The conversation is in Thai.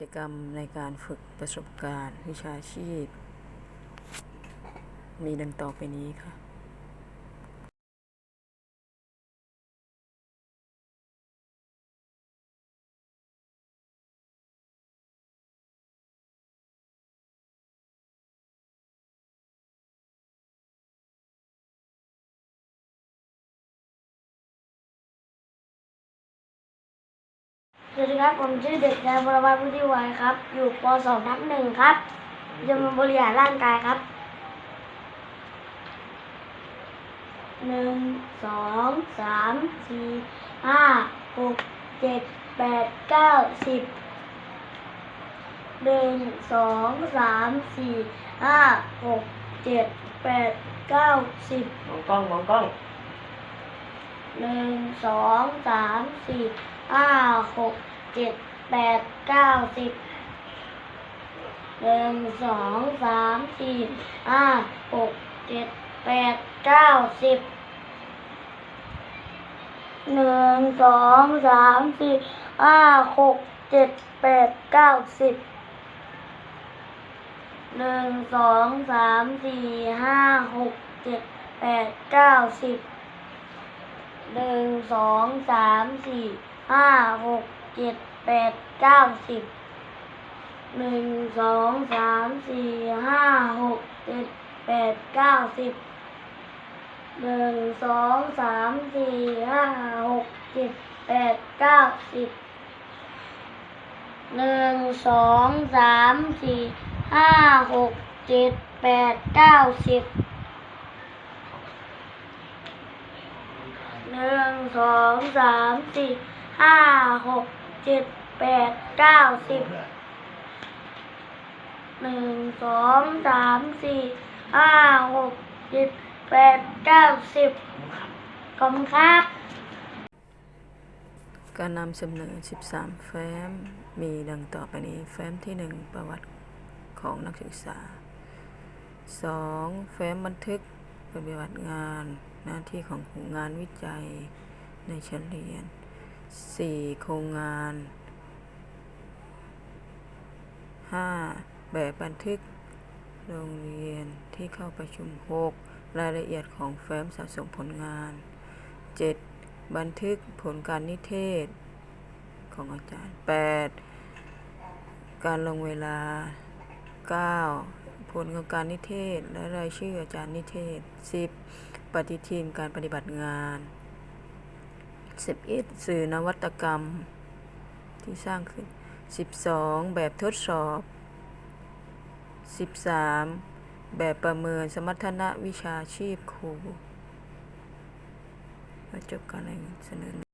จกรรมในการฝึกประสบการณ์วิชาชีพ มีดังต่อไปนี้ค่ะ วัสดีครับ ผมชื่อเด็กชายบรวัตพุทธิวัยครับ อยู่ป .2 ทับหนึ่งครับจะมาบริหารร่างกายครับหนึ่งสองสามสี่ห้าหกเจ็ดแปดเก้าสิบหนึ่งสองสามสี่ห้าหกเจ็ดแปดเก้าสิบมองกล้องมองกล้องหนึ่งสองสามสี่ห้าหก เจ็ดแปดเก้าสิบหนึ่งสองสามสี่ห้าหกเจ็ดแปดเก้าสิบหนึ่งสองสามสี่ห้าหกเจ็ดแปดเก้าสิบหนึ่งสองสามสี่ห้าหกเจ็ดแปดเก้าสิบหนึ่งสองสามสี่ห้าหก เจ็ดแปดเก้าสิบหนึ่งสองสามสี่ห้าหกเจ็ดแปดเก้าสิบหนึ่งสองสามสี่ห้าหกเจ็ดแปดเก้าสิบหนึ่งสองสามสี่ห้าหกเจ็ดแปดเก้าสิบหนึ่งสองสามสี่ห้าหก เจ็ดแปดเก้าสิบหนึ่งสองสามสี่ห้าหกเจ็ดแปดเก้าสิบขอบคุณครับ การนำเสนอ 13 แฟ้ม มีดังต่อไปนี้ แฟ้มที่ 1 ประวัติของนักศึกษา 2. แฟ้มบันทึกปฏิบัติงานหน้าที่ของงานวิจัยในชั้นเรียน 4. โครงงาน 5. แบบบันทึกโรงเรียนที่เข้าประชุม 6. รายละเอียดของแฟ้มสะสมผลงาน 7. บันทึกผลการนิเทศ ของอาจารย์ 8. การลงเวลา 9. ผลของการนิเทศ และรายชื่ออาจารย์นิเทศ 10. ปฏิทินการปฏิบัติงาน 11. สื่อนวัตกรรม ที่สร้างขึ้น 12. แบบทดสอบ 13. แบบประเมินสมรรถนะวิชาชีพครูจบการงานเสนอ